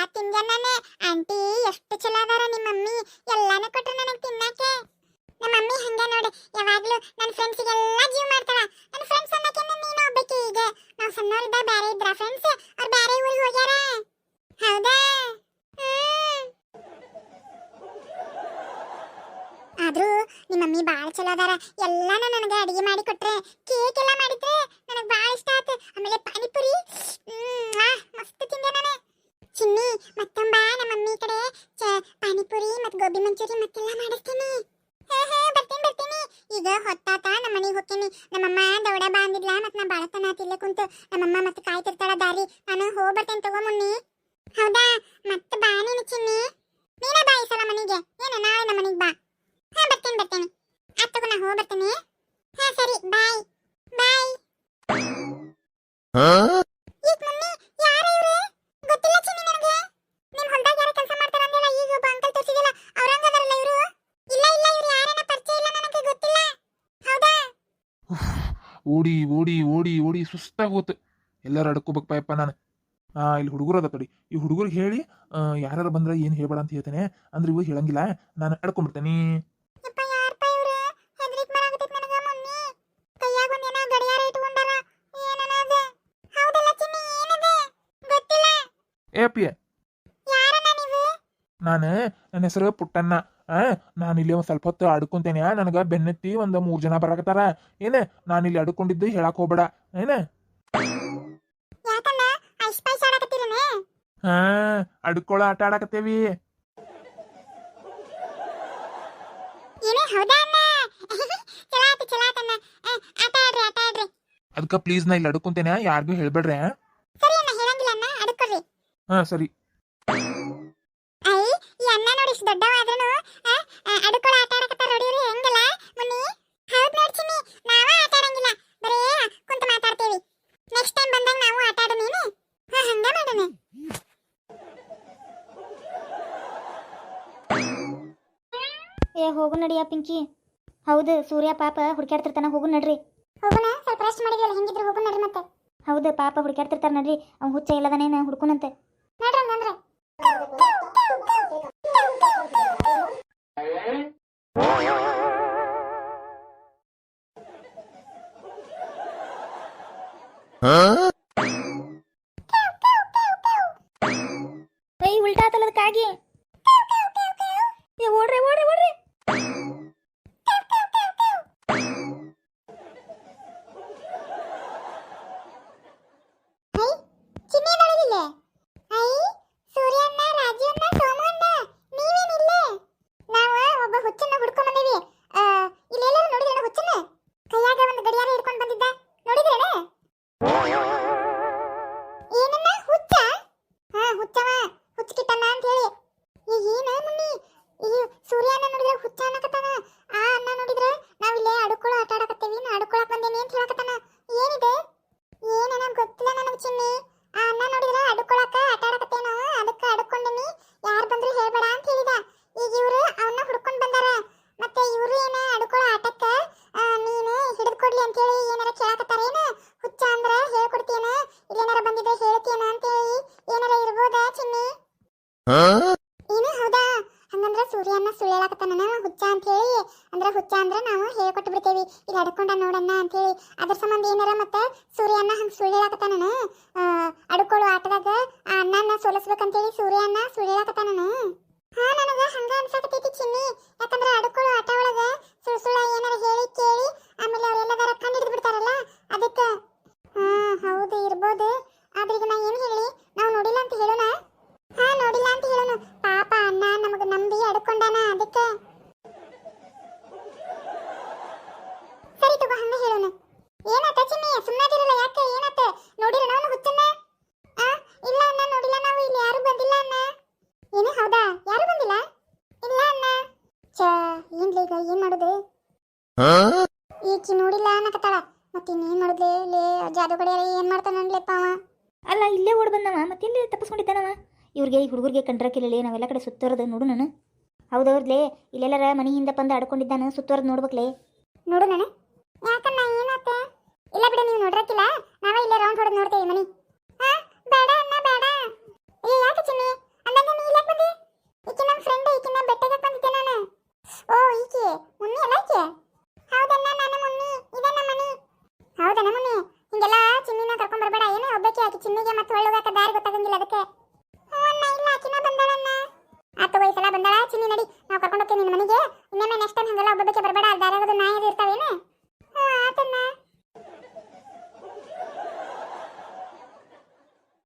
ಎಲ್ಲಾ ತಿಂದೆ ಆಂಟಿ, ಎಷ್ಟು ಚಲೋ ಅದಾರ ನಿಮ್ಮ ಮಮ್ಮಿ. ಎಲ್ಲಾನು ಕೊಟ್ರು ನನಗೆ ತಿನ್ನಕ್ಕೆ. ನಮ್ಮ ಮಮ್ಮಿ ಹಂಗ ನೋಡಿ, ಯಾವಾಗ್ಲೂ ನನ್ನ ಫ್ರೆಂಡ್ಸಿಗೆಲ್ಲ ಜೀವ ಮಾಡ್ತಾರ ನನ್ನ ಫ್ರೆಂಡ್ಸ್ ಅನ್ನಕ್ಕೆ ನೀನು ಒಬ್ಬಾಕಿ ಈಗ. ನಾವು ಸಣ್ಣವರಿದ್ದಾಗ ಬ್ಯಾರೆ ಇದ್ರ ಫ್ರೆಂಡ್ಸ್ ಅವ್ರು ಬ್ಯಾರೆ ಊರಿಗೆ ಹೋಗ್ಯಾರ? ಹೌದಾ. ಆದ್ರೂ ನಿಮ್ಮ ಮಮ್ಮಿ ಬಾಳ ಚಲೋ ಅದಾರ. ಎಲ್ಲಾನು ನನಗೆ ಅಡಿಗೆ ಮಾಡಿ ಕೊಟ್ರೆ, ಕೇಕ್ ಎಲ್ಲ ಮಾಡಿದ್ರೆ ನನಗೆ ಬಾಳ ಇಷ್ಟ ಆಯ್ತು ಆಮೇಲೆ ಪಾನಿಪುರಿ. ಮಸ್ತ್ ತಿಂದೆ ನಾನು. ಚಿನ್ನಿ ಮತ್ತೊಂಬ ನಮ್ಮ ಮಮ್ಮಿ ಕಡೆ ಪಾನಿಪುರಿ ಮತ್ತು ಗೋಬಿ ಮಂಚೂರಿ ಮತ್ತೆಲ್ಲ ಮಾಡಿಸ್ತೀನಿ. ಬರ್ತೀನಿ ಬರ್ತೀನಿ. ಈಗ ಹೊತ್ತಾತ ನಮ್ಮ ಮನೆಗೆ ಹೋಗ್ತೀನಿ ನಮ್ಮಮ್ಮ ದೌಡ ಬಾ ಅಂದಿದ್ಲ ಮತ್ತು ನಾ ಬಾಳತನ ತಿಲ್ಲ ಕುಂತು ನಮ್ಮಮ್ಮ ಮತ್ತೆ ಕಾಯ್ತಿರ್ತಾಳ ದಾರಿ. ನಾನು ಹೋಗಿ ಬರ್ತೇನೆ ತಗೋ ಮುನ್ನಿ ಹೌದಾ ಮತ್ತೆ ಬಾ ನೀನು ಚಿನ್ನಿ ನೀನೇ ಬಾ ಈ ಸಲ ಮನೆಗೆ ಏನು ನಾಳೆ ನಮ್ಮ ಮನೆಗೆ ಬಾ ಹಾ ಬರ್ತೀನಿ ಬರ್ತೀನಿ ಆತ್ ತಗೋ ನಾ ಹೋಗಿ ಬರ್ತೀನಿ ಹಾ ಸರಿ ಬಾಯ್ ಬಾಯ್ ಈಗ ಮಮ್ಮಿ ಯಾರು ಇವ್ರು ಗೊತ್ತಿಲ್ಲ ಚಿನ್ನಿ ನನಗೆ ನಿಮ್ ಹೊಲ್ದಾಗ ಯಾರು ಕೆಲಸ ಮಾಡ್ತಾರ ಅಂದಿಲ್ಲ ಈಗ ಒಬ್ಬ ಅಂಕಲ್ ತೋರಿಸಿದಿಲ್ಲ ಅವ್ರಂಗದಾರಲ್ಲ ಇವರು ಇಲ್ಲ ಇಲ್ಲ ಇವ್ರು ಯಾರನ್ನ ಪರಿಚಯ ಇಲ್ಲ ನನಗೆ ಗೊತ್ತಿಲ್ಲ ಹೌದಾ ಓಡಿ ಓಡಿ ಓಡಿ ಓಡಿ ಸುಸ್ತಾಗಿ ಹೋತು. ಎಲ್ಲರೂ ಅಡ್ಕೋಬೇಕು ಪಾಯಪ್ಪ ನಾನು. ಇಲ್ಲಿ ಹುಡುಗರು ಅದ ತಡಿ. ಈ ಹುಡುಗರಿಗೆ ಹೇಳಿ ಯಾರು ಬಂದ್ರೆ ಏನು ಹೇಳ್ಬೇಡ ಅಂತ ಹೇಳ್ತೇನೆ. ಅಂದ್ರೆ ಇವು ಹೇಳಂಗಿಲ್ಲ. ನಾನು ಅಡ್ಕೊಂಡ್ಬಿಡ್ತೇನೆ ಏ ನೀವು? ನಾನು ನನ್ನ ಹೆಸರು ಪುಟ್ಟಣ್ಣ. ಆ ನಾನು ಇಲ್ಲಿ ಒಂದು ಸ್ವಲ್ಪ ಹೊತ್ತು ಅಡ್ಕೊಂತೇನೆ ನನಗೆ ಬೆನ್ನೆತ್ತಿ ಒಂದು ಮೂರು ಜನ ಬರಾಕತ್ತಾರ. ಏನೇ ನಾನು ಇಲ್ಲಿ ಅಡ್ಕೊಂಡಿದ್ದು ಹೇಳಕ್ ಹೋಗ್ಬೇಡ. ಏನ? ಹಾ ಅಡ್ಕೊಳ್ಳೋ ಆಟ ಆಡಕತ್ತೇವಿ. ಅದಕ್ಕೆ ಪ್ಲೀಸ್ ನಾ ಇಲ್ಲಿ ಅಡ್ಕೊಂತೇನೆ ಯಾರಿಗೂ ಹೇಳ್ಬೇಡ್ರಿ ಹಾ ಸರಿ. ಇಷ್ಟು ದೊಡ್ಡವಾದ್ರೂ ಅಡುಕೊಳ ಆಟ ಆಡಕತ್ತಾರ ನೋಡಿ ಇವ್ರು ಹೆಂಗಲ್ಲ? ಮುನ್ನಿ? ಹೌದ್ ನೋಡ್ತೀನಿ ನಾವ ಆಟ ಆಡಂಗಿಲ್ಲ. ಬರೇ ಕುಂತ ಮಾತಾಡ್ತೀವಿ. ನೆಕ್ಸ್ಟ್ ಟೈಮ್ ಬಂದಾಗ ನಾವು ಆಟ ಆಡು ನೀನು ಹಾ ಹಂಗ ಮಾಡೋಣ. ಏ ಹೋಗು ನಡಿಯ ಪಿಂಕಿ. ಹೌದು ಸೂರ್ಯ ಪಾಪ ಹುಡ್ಕ್ಯಾಡ್ತಿರ್ತಾನ ಹೋಗು ನಡ್ರಿ. ಹೋಗೋಣ ಸ್ವಲ್ಪ ರೆಸ್ಟ್ ಮಾಡಿದ್ರಲ್ಲ ಹೆಂಗಿದ್ರು ಹೋಗು ನಡ್ರಿ ಮತ್ತೆ. ಹೌದು ಪಾಪ ಹುಡ್ಕ್ಯಾಡ್ತಿರ್ತಾರ ನಡ್ರಿ. ಅವ್ನು ಹುಚ್ಚ ಇಲ್ಲದನೇನ ಹುಡ್ಕುನಂತೆ. ನಡ್ರಿ ಹಂಗಂದ್ರೆ. Huh? ಏನು ಹೌದಾ? ಹಂಗಂದ್ರ ಸೂರ್ಯನ ಸುಳ್ಳು ಹೇಳಕತ್ತಾನ ಹುಚ್ಚ ಅಂತ ಹೇಳಿ ಅಂದ್ರ ಹುಚ್ಚ ಅಂದ್ರ ನಾವು ಹೇಳ್ಕೊಟ್ಟು ಬಿಡ್ತೇವಿ. ಇಲ್ಲಿ ಅಡ್ಕೊಂಡ ನೋಡಣ್ಣ ಅಂತ ಹೇಳಿ ಅದ್ರ ಸಂಬಂಧ ಏನಾರ ಮತ್ತೆ ಸೂರ್ಯನ ಹಂಗ ಸುಳ್ಳು ಹೇಳಕತ್ತಾನ ಅಡ್ಕೊಳ್ಳೋ ಆಟದಾಗ ಆ ಅಣ್ಣನ ಸೋಲಿಸ್ಬೇಕಂತೇಳಿ ಸೂರ್ಯನ ಸುಳ್ಳು ಹಾ, ನನಗ ಹಂಗ ಅನ್ಸಕತ್ತೈತಿ ಚಿನ್ನಿ. ಯಾಕಂದ್ರ ಅಡ್ಕೊಳ್ಳೋ ಆಟ ಒಳಗ ಸುಳ್ಳು ಸುಳ್ಳ ಏನಾರ ಹೇಳಿ ಕೇಳಿ ಆಮೇಲೆ ಅವರೆಲ್ಲದಾರ ಕಂಡು ಹಿಡಿದು ಬಿಡ್ತಾರಲ್ಲ ಅದಕ್ಕೆ ಹಾ ಹೌದು ಇರ್ಬೋದು ಆದ್ರೆ ಈಗ ನಾ ಏನು ಹೇಳಿ ನಾವು ನೋಡಿಲ್ಲ ಅಂತ ಹೇಳೋಣ ಹಾ ನೋಡಿಲ್ಲ ಅಂತ ಹೇಳೋಣ ಪಾಪ ಅಣ್ಣ ನಮಗ ನಂಬಿ ಅಡ್ಕೊಂಡಾನ ಅದಕ್ಕೆ ಸರಿ ತಗೋ ಹಂಗ ಹೇಳೋಣ ಏನಾತ ಚಿನ್ನಿ ಸುಮ್ಮನಾದಿರಲ್ಲ ಯಾಕೆ ಏನಾತ ನೋಡಿರ ನಾವು ಹುಚ್ಚನ್ನ ಆ ಇಲ್ಲ ಅಣ್ಣ ನೋಡಿಲ್ಲ ನಾವು ಇಲ್ಲಿ ಯಾರು ಬಂದಿಲ್ಲ ಅಣ್ಣ ಏನು ಹೌದಾ ಯಾರು ಬಂದಿಲ್ಲ ಇಲ್ಲ ಅಣ್ಣ ಛ ಏನ್ಲಿ ಈಗ ಏನ್ ಮಾಡುದು ಈಕಿ ನೋಡಿಲ್ಲ ಅನ್ನಕತ್ತಾಳ. ಮತ್ತೆ ಇನ್ನೇನ್ ಮಾಡುದ್ಲೆ? ಲೇ ಜಾದುಗಡಿಯಾರ ಏನ್ ಮಾಡ್ತಾನ ಅನ್ಲೆಪ್ಪ ಅವ? ಅಲ್ಲ ಇಲ್ಲೇ ಓಡ್ ಬಂದವ ಮತ್ತೆಲ್ಲಿ ತಪ್ಪಿಸ್ಕೊಂಡಿದ್ದಾನವ ಇವ್ರಿಗೆ ಈ ಹುಡುಗರಿಗೆ ಕಂಡ್ರಕ್ಕಿಲ್ಲ ನಾವೆಲ್ಲ ಕಡೆ ಸುತ್ತರದ ನೋಡು ನಾನು. ಹೌದವ್ರದ್ಲೇ ಇಲ್ಲೆಲ್ಲರ ಮನೆಯಿಂದ ಹಿಂದೆ ಬಂದು ಆಡ್ಕೊಂಡಿದ್ದಾನ ಸುತ್ತೋರ್ದು ನೋಡ್ಬೇಕ್ಲೆ. ನೋಡು ನಾನು. ಯಾಕಣ್ಣ ಏನಾತ? ಇಲ್ಲ ಬಿಡ ನೀವು ನೋಡ್ರಕ್ಕಿಲ್ಲ ನಾವೇ ಇಲ್ಲೇ ರೌಂಡ್ ಹೊಡೆದು ನೋಡ್ತೇವೆ ಮನಿ ಹಾ ಬೇಡ ಅಣ್ಣ ಬೇಡ ಏ ಯಾಕೆ ಚಿನ್ನಿ ಚಿನ್ನಿಗೆ ಮತ್ತೆ ಒಳ್ಳೋಗಾಕ ದಾರಿ ಗೊತ್ತಾಗಂಗಿಲ್ಲ ಅದಕ್ಕೆ. ಅಣ್ಣ ಇಲ್ಲ ಆಕಿನ ಬಂದಾಳಣ್ಣ ಆತ ಈ ಸಲ ಬಂದಾಳ, ಚಿನ್ನಿ ನಡಿ. ನಾವು ಕರ್ಕೊಂಡು ಹೋಗ್ತೀವಿ ನಿನ್ನ ಮನೆಗೆ. ಇನ್ನೊಮ್ಮೆ ನೆಕ್ಸ್ಟ್ ಟೈಮ್ ಹಂಗೆಲ್ಲ ಒಬ್ಬಕ್ಕೆ ಬರಬೇಡ ನಾಯಿ